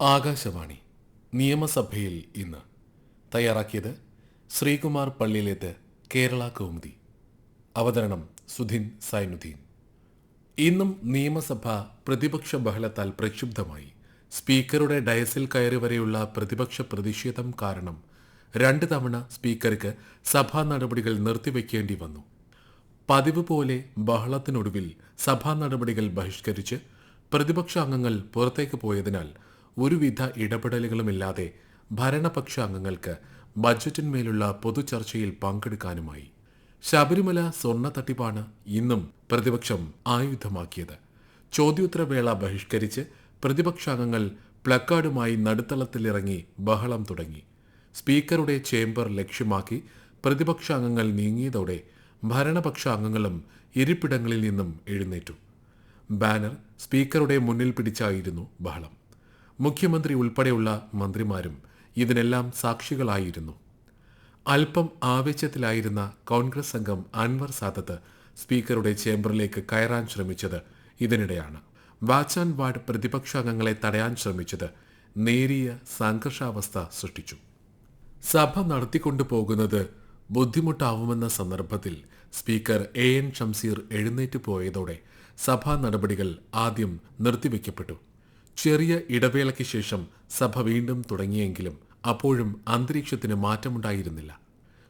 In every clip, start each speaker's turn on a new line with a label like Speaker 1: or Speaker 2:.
Speaker 1: ആകാശവാണി നിയമസഭയിൽ ഇന്ന്. തയ്യാറാക്കിയത് ശ്രീകുമാർ പള്ളിയിലേത്ത് കേരള കൗമുദി. അവതരണം സുധിൻ സൈനുദ്ദീൻ. ഇന്നും നിയമസഭ പ്രതിപക്ഷ ബഹളത്താൽ പ്രക്ഷുബ്ധമായി. സ്പീക്കറുടെ ഡയസിൽ കയറി വരെയുള്ള പ്രതിപക്ഷ പ്രതിഷേധം കാരണം രണ്ട് തവണ സ്പീക്കർക്ക് സഭാ നടപടികൾ നിർത്തിവെക്കേണ്ടി വന്നു. പതിവ് പോലെ ബഹളത്തിനൊടുവിൽ സഭാ നടപടികൾ ബഹിഷ്കരിച്ച് പ്രതിപക്ഷ അംഗങ്ങൾ പുറത്തേക്ക് പോയതിനാൽ ഒരുവിധ ഇടപെടലുകളുമില്ലാതെ ഭരണപക്ഷ അംഗങ്ങൾക്ക് ബജറ്റിന്മേലുള്ള പൊതുചർച്ചയിൽ പങ്കെടുക്കാനുമായി. ശബരിമല സ്വർണ തട്ടിപ്പാണ് ഇന്നും പ്രതിപക്ഷം ആയുധമാക്കിയത്. ചോദ്യോത്തരവേള ബഹിഷ്കരിച്ച് പ്രതിപക്ഷാംഗങ്ങൾ പ്ലക്കാർഡുമായി നടുത്തളത്തിലിറങ്ങി ബഹളം തുടങ്ങി. സ്പീക്കറുടെ ചേംബർ ലക്ഷ്യമാക്കി പ്രതിപക്ഷാംഗങ്ങൾ നീങ്ങിയതോടെ ഭരണപക്ഷാംഗങ്ങളും ഇരിപ്പിടങ്ങളിൽ നിന്നും എഴുന്നേറ്റു. ബാനർ സ്പീക്കറുടെ മുന്നിൽ പിടിച്ചായിരുന്നു ബഹളം. മുഖ്യമന്ത്രി ഉൾപ്പെടെയുള്ള മന്ത്രിമാരും ഇതിനെല്ലാം സാക്ഷികളായിരുന്നു. അല്പം ആവേശത്തിലായിരുന്ന കോൺഗ്രസ് അംഗം അൻവർ സാദത്ത് സ്പീക്കറുടെ ചേംബറിലേക്ക് കയറാൻ ശ്രമിച്ചത് ഇതിനിടെയാണ്. വാച്ച് ആൻഡ് വാർഡ് പ്രതിപക്ഷാംഗങ്ങളെ തടയാൻ ശ്രമിച്ചത് നേരിയ സംഘർഷാവസ്ഥ സൃഷ്ടിച്ചു. സഭ നടത്തിക്കൊണ്ടു പോകുന്നത് ബുദ്ധിമുട്ടാവുമെന്ന സന്ദർഭത്തിൽ സ്പീക്കർ എ എൻ ഷംസീർ എഴുന്നേറ്റ് പോയതോടെ സഭാ നടപടികൾ ആദ്യം നിർത്തിവെക്കപ്പെട്ടു. ചെറിയ ഇടവേളയ്ക്ക് ശേഷം സഭ വീണ്ടും തുടങ്ങിയെങ്കിലും അപ്പോഴും അന്തരീക്ഷത്തിന് മാറ്റമുണ്ടായിരുന്നില്ല.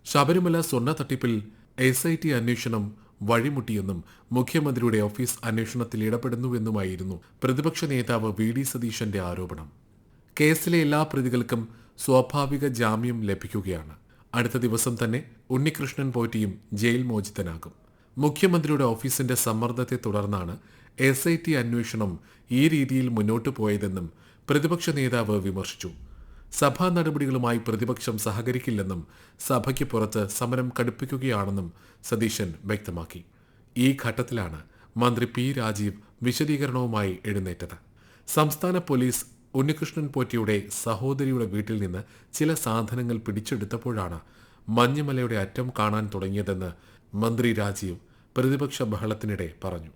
Speaker 1: ശബരിമല സ്വർണ തട്ടിപ്പിൽ എസ് ഐ ടി അന്വേഷണം വഴിമുട്ടിയെന്നും മുഖ്യമന്ത്രിയുടെ ഓഫീസ് അന്വേഷണത്തിൽ ഇടപെടുന്നുവെന്നുമായിരുന്നു പ്രതിപക്ഷ നേതാവ് വി ഡി സതീശന്റെ ആരോപണം. കേസിലെ എല്ലാ പ്രതികൾക്കും സ്വാഭാവിക ജാമ്യം ലഭിക്കുകയാണ്. അടുത്ത ദിവസം തന്നെ ഉണ്ണികൃഷ്ണൻ പോറ്റിയും ജയിൽ മോചിതനാകും. മുഖ്യമന്ത്രിയുടെ ഓഫീസിന്റെ സമ്മർദ്ദത്തെ തുടർന്നാണ് എസ് ഐ ടി അന്വേഷണം ഈ രീതിയിൽ മുന്നോട്ടു പോയതെന്നും പ്രതിപക്ഷ നേതാവ് വിമർശിച്ചു. സഭാ നടപടികളുമായി പ്രതിപക്ഷം സഹകരിക്കില്ലെന്നും സഭയ്ക്ക് പുറത്ത് സമരം കടുപ്പിക്കുകയാണെന്നും സതീശൻ വ്യക്തമാക്കി. ഈ ഘട്ടത്തിലാണ് മന്ത്രി പി രാജീവ് വിശദീകരണവുമായി എഴുന്നേറ്റത്. സംസ്ഥാന പോലീസ് ഉണ്ണികൃഷ്ണൻ പോറ്റിയുടെ സഹോദരിയുടെ വീട്ടിൽ നിന്ന് ചില സാധനങ്ങൾ പിടിച്ചെടുത്തപ്പോഴാണ് മഞ്ഞുമലയുടെ അറ്റം കാണാൻ തുടങ്ങിയതെന്ന് മന്ത്രി രാജീവ് പ്രതിപക്ഷ ബഹളത്തിനിടെ പറഞ്ഞു.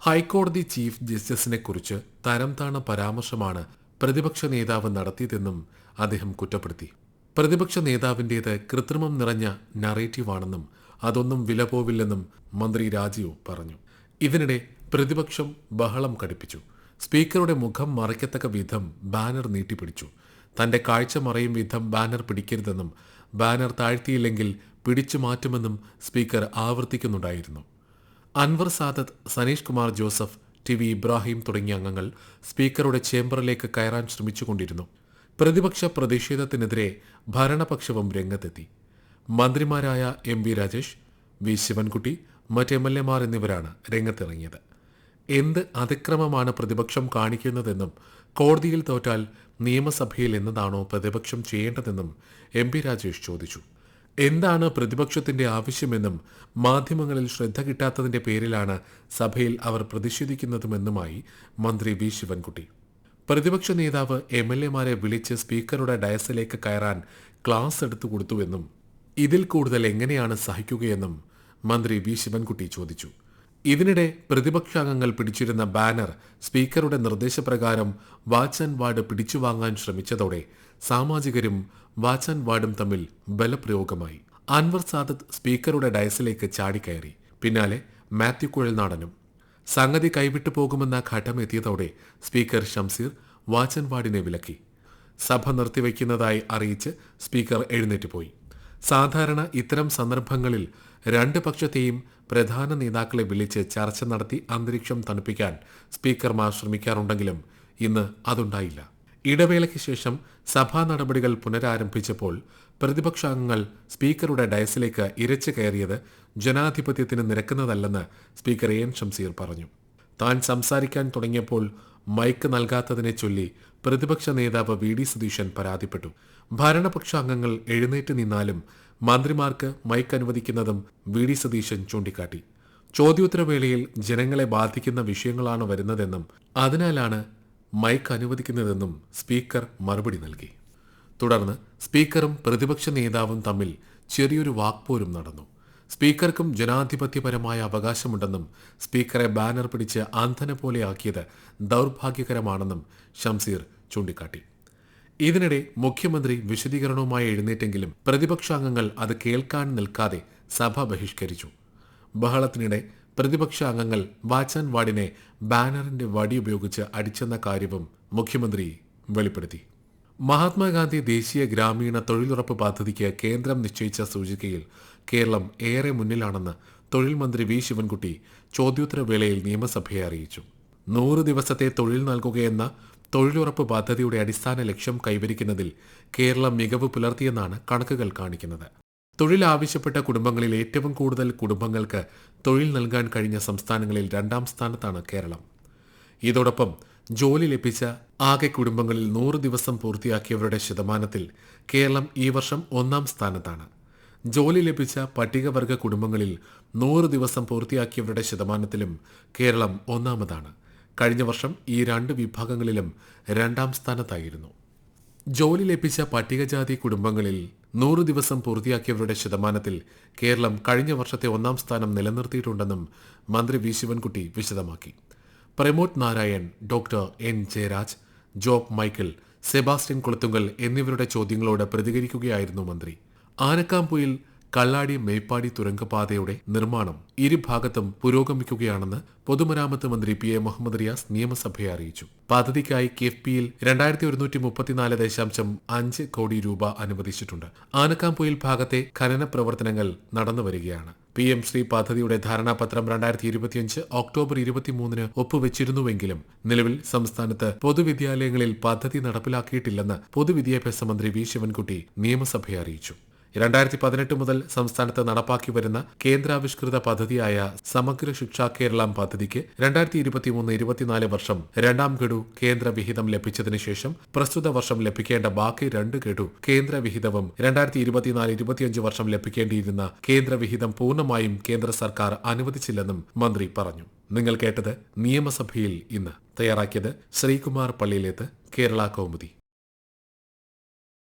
Speaker 1: ഹൈക്കോടതി ചീഫ് ജസ്റ്റിസിനെ കുറിച്ച് തരം താണ പരാമർശമാണ് പ്രതിപക്ഷ നേതാവ് നടത്തിയതെന്നും അദ്ദേഹം കുറ്റപ്പെടുത്തി. പ്രതിപക്ഷ നേതാവിന്റേത് കൃത്രിമം നിറഞ്ഞ നറേറ്റീവാണെന്നും അതൊന്നും വില പോവില്ലെന്നും മന്ത്രി രാജീവ് പറഞ്ഞു. ഇതിനിടെ പ്രതിപക്ഷം ബഹളം കടുപ്പിച്ചു സ്പീക്കറുടെ മുഖം മറയ്ക്കത്തക്ക വിധം ബാനർ നീട്ടിപ്പിടിച്ചു. തന്റെ കാഴ്ച മറയും വിധം ബാനർ പിടിക്കരുതെന്നും ബാനർ താഴ്ത്തിയില്ലെങ്കിൽ പിടിച്ചു മാറ്റുമെന്നും സ്പീക്കർ ആവർത്തിക്കുന്നുണ്ടായിരുന്നു. അൻവർ സാദത്ത് സനീഷ് കുമാർ ജോസഫ് ടി വി ഇബ്രാഹിം തുടങ്ങിയ അംഗങ്ങൾ സ്പീക്കറുടെ ചേംബറിലേക്ക് കയറാൻ ശ്രമിച്ചുകൊണ്ടിരുന്നു. പ്രതിപക്ഷ പ്രതിഷേധത്തിനെതിരെ ഭരണപക്ഷവും രംഗത്തെത്തി. മന്ത്രിമാരായ M V Rajesh V Sivankutty മറ്റ് എം എൽ എമാർ എന്നിവരാണ് രംഗത്തിറങ്ങിയത്. എന്ത് അതിക്രമമാണ് പ്രതിപക്ഷം കാണിക്കുന്നതെന്നും കോടതിയിൽ തോറ്റാൽ നിയമസഭയിൽ എന്നതാണോ പ്രതിപക്ഷം ചെയ്യേണ്ടതെന്നും എം പി രാജേഷ് ചോദിച്ചു. എന്താണ് പ്രതിപക്ഷത്തിന്റെ ആവശ്യമെന്നും മാധ്യമങ്ങളിൽ ശ്രദ്ധ കിട്ടാത്തതിന്റെ പേരിലാണ് സഭയിൽ അവർ പ്രതിഷേധിക്കുന്നതുമെന്നുമായി മന്ത്രി വി. ശിവൻകുട്ടി. പ്രതിപക്ഷ നേതാവ് എം എൽ എമാരെ വിളിച്ച് സ്പീക്കറുടെ ഡയസിലേക്ക് കയറാൻ ക്ലാസ് എടുത്തു കൊടുത്തുവെന്നും ഇതിൽ കൂടുതൽ എങ്ങനെയാണ് സഹിക്കുകയെന്നും മന്ത്രി വി. ശിവൻകുട്ടി ചോദിച്ചു. ഇതിനിടെ പ്രതിപക്ഷാംഗങ്ങൾ പിടിച്ചിരുന്ന ബാനർ സ്പീക്കറുടെ നിർദ്ദേശപ്രകാരം വാച്ച് ആൻഡ് വാർഡ് പിടിച്ചുവാങ്ങാൻ ശ്രമിച്ചതോടെ സാമാജികരും വാച്ച് ആൻഡ് വാർഡും തമ്മിൽ ബലപ്രയോഗമായി. അൻവർ സാദത്ത് സ്പീക്കറുടെ ഡയസിലേക്ക് ചാടിക്കയറി. പിന്നാലെ മാത്യു കുഴൽനാടനും. സംഗതി കൈവിട്ടു പോകുമെന്ന ഘട്ടം എത്തിയതോടെ സ്പീക്കർ ഷംസീർ വാച്ച് ആൻഡ് വാർഡിനെ വിലക്കി. സഭ നിർത്തിവെക്കുന്നതായി അറിയിച്ച് സ്പീക്കർ എഴുന്നേറ്റ് പോയി. സാധാരണ ഇത്തരം സന്ദർഭങ്ങളിൽ രണ്ട് പക്ഷത്തെയും പ്രധാന നേതാക്കളെ വിളിച്ച് ചർച്ച നടത്തി അന്തരീക്ഷം തണുപ്പിക്കാൻ സ്പീക്കർമാർ ശ്രമിക്കാറുണ്ടെങ്കിലും ഇന്ന് അതുണ്ടായില്ല. ഇടവേളയ്ക്ക് ശേഷം സഭാ നടപടികൾ പുനരാരംഭിച്ചപ്പോൾ പ്രതിപക്ഷാംഗങ്ങൾ സ്പീക്കറുടെ ഡയസിലേക്ക് ഇരച്ചു കയറിയത് ജനാധിപത്യത്തിന് നിരക്കുന്നതല്ലെന്ന് സ്പീക്കർ എൻ ഷംസീർ പറഞ്ഞു. താൻ സംസാരിക്കാൻ തുടങ്ങിയപ്പോൾ മൈക്ക് നൽകാത്തതിനെ ചൊല്ലി പ്രതിപക്ഷ നേതാവ് വി ഡി സതീശൻ പരാതിപ്പെട്ടു. ഭരണപക്ഷ അംഗങ്ങൾ എഴുന്നേറ്റ് നിന്നാലും മന്ത്രിമാർക്ക് മൈക്ക് അനുവദിക്കുന്നതും വി ഡി സതീശൻ ചൂണ്ടിക്കാട്ടി. ചോദ്യോത്തരവേളയിൽ ജനങ്ങളെ ബാധിക്കുന്ന വിഷയങ്ങളാണ് വരുന്നതെന്നും അതിനാലാണ് മൈക്ക് അനുവദിക്കുന്നതെന്നും സ്പീക്കർ മറുപടി നൽകി. തുടർന്ന് സ്പീക്കറും പ്രതിപക്ഷ നേതാവും തമ്മിൽ ചെറിയൊരു വാക്പോരും നടന്നു. സ്പീക്കർക്കും ജനാധിപത്യപരമായ അവകാശമുണ്ടെന്നും സ്പീക്കറെ ബാനർ പിടിച്ച് അന്ധനെ പോലെയാക്കിയത് ദൗർഭാഗ്യകരമാണെന്നും ഷംസീർ ചൂണ്ടിക്കാട്ടി. ഇതിനിടെ മുഖ്യമന്ത്രി വിശദീകരണവുമായി എഴുന്നേറ്റെങ്കിലും പ്രതിപക്ഷാംഗങ്ങൾ അത് കേൾക്കാൻ നിൽക്കാതെ സഭ ബഹിഷ്കരിച്ചു. ബഹളത്തിനിടെ പ്രതിപക്ഷ അംഗങ്ങൾ വാച്ചാൻ വാർഡിനെ ബാനറിന്റെ വടി ഉപയോഗിച്ച് അടിച്ചെന്ന കാര്യവും മുഖ്യമന്ത്രി വെളിപ്പെടുത്തി. മഹാത്മാഗാന്ധി ദേശീയ ഗ്രാമീണ തൊഴിലുറപ്പ് പദ്ധതിക്ക് കേന്ദ്രം നിശ്ചയിച്ച സൂചികയിൽ കേരളം ഏറെ മുന്നിലാണെന്ന് തൊഴിൽ മന്ത്രി വി. ശിവൻകുട്ടി ചോദ്യോത്തരവേളയിൽ നിയമസഭയെ അറിയിച്ചു. നൂറ് ദിവസത്തെ തൊഴിൽ നൽകുകയെന്ന തൊഴിലുറപ്പ് പദ്ധതിയുടെ അടിസ്ഥാന ലക്ഷ്യം കൈവരിക്കുന്നതിൽ കേരളം മികവ് പുലർത്തിയെന്നാണ് കണക്കുകൾ കാണിക്കുന്നത്. തൊഴിൽ ആവശ്യപ്പെട്ട കുടുംബങ്ങളിൽ ഏറ്റവും കൂടുതൽ കുടുംബങ്ങൾക്ക് തൊഴിൽ നൽകാൻ കഴിഞ്ഞ സംസ്ഥാനങ്ങളിൽ രണ്ടാം സ്ഥാനത്താണ് കേരളം. ഇതോടൊപ്പം ജോലി ലഭിച്ച ആകെ കുടുംബങ്ങളിൽ നൂറ് ദിവസം പൂർത്തിയാക്കിയവരുടെ ശതമാനത്തിൽ കേരളം ഈ വർഷം ഒന്നാം സ്ഥാനത്താണ്. ജോലി ലഭിച്ച പട്ടികവർഗ കുടുംബങ്ങളിൽ നൂറ് ദിവസം പൂർത്തിയാക്കിയവരുടെ ശതമാനത്തിലും കേരളം ഒന്നാമതാണ്. കഴിഞ്ഞ വർഷം ഈ രണ്ട് വിഭാഗങ്ങളിലും രണ്ടാം സ്ഥാനത്തായിരുന്നു. ജോലി ലഭിച്ച പട്ടികജാതി കുടുംബങ്ങളിൽ നൂറ് ദിവസം പൂർത്തിയാക്കിയവരുടെ ശതമാനത്തിൽ കേരളം കഴിഞ്ഞ വർഷത്തെ ഒന്നാം സ്ഥാനം നിലനിർത്തിയിട്ടുണ്ടെന്നും മന്ത്രി വി ശിവൻകുട്ടി വിശദമാക്കി. പ്രമോദ് നാരായൺ ഡോക്ടർ എൻ ജയരാജ് ജോബ് മൈക്കിൾ സെബാസ്റ്റ്യൻ കുളത്തുങ്കൽ എന്നിവരുടെ ചോദ്യങ്ങളോട് പ്രതികരിക്കുകയായിരുന്നു മന്ത്രി. ആനക്കാംപൊയിൽ കള്ളാടി മേപ്പാടി തുരങ്കപാതയുടെ നിർമ്മാണം ഇരുഭാഗത്തും പുരോഗമിക്കുകയാണെന്ന് പൊതുമരാമത്ത് മന്ത്രി പി എ മുഹമ്മദ് റിയാസ് നിയമസഭയെ അറിയിച്ചു. പദ്ധതിക്കായി കിഫ്ബിയിൽ രണ്ടായിരത്തി ഒരുന്നൂറ്റി മുപ്പത്തിനാല് ദശാംശം അഞ്ച് കോടി രൂപ അനുവദിച്ചിട്ടുണ്ട്. ആനക്കാംപൊയിൽ ഭാഗത്തെ ഖനന പ്രവർത്തനങ്ങൾ നടന്നു വരികയാണ്. പി എം ശ്രീ പദ്ധതിയുടെ ധാരണാപത്രം രണ്ടായിരത്തി ഇരുപത്തിയഞ്ച് ഒക്ടോബർ ഇരുപത്തിമൂന്നിന് ഒപ്പുവെച്ചിരുന്നുവെങ്കിലും നിലവിൽ സംസ്ഥാനത്ത് പൊതുവിദ്യാലയങ്ങളിൽ പദ്ധതി നടപ്പിലാക്കിയിട്ടില്ലെന്ന് പൊതുവിദ്യാഭ്യാസ മന്ത്രി വി ശിവൻകുട്ടി നിയമസഭയെ അറിയിച്ചു. രണ്ടായിരത്തി പതിനെട്ട് മുതൽ സംസ്ഥാനത്ത് നടപ്പാക്കി വരുന്ന കേന്ദ്രാവിഷ്കൃത പദ്ധതിയായ സമഗ്ര ശിക്ഷാ കേരളം പദ്ധതിക്ക് രണ്ടായിരത്തി ഇരുപത്തിമൂന്ന് ഇരുപത്തിനാല് വർഷം രണ്ടാം ഗഡു കേന്ദ്ര വിഹിതം ലഭിച്ചതിന് ശേഷം പ്രസ്തുത വർഷം ലഭിക്കേണ്ട ബാക്കി രണ്ട് ഗഡു കേന്ദ്ര വിഹിതവും രണ്ടായിരത്തി ഇരുപത്തിനാല് ഇരുപത്തിയഞ്ച് വർഷം ലഭിക്കേണ്ടിയിരുന്ന കേന്ദ്ര വിഹിതം പൂർണമായും കേന്ദ്ര സർക്കാർ അനുവദിച്ചില്ലെന്നും മന്ത്രി പറഞ്ഞു. നിങ്ങൾ കേട്ടത് നിയമസഭയിൽ ഇന്ന്. തയ്യാറാക്കിയത് ശ്രീകുമാർ പള്ളിയിലേത്ത് കേരള കൗമുദി.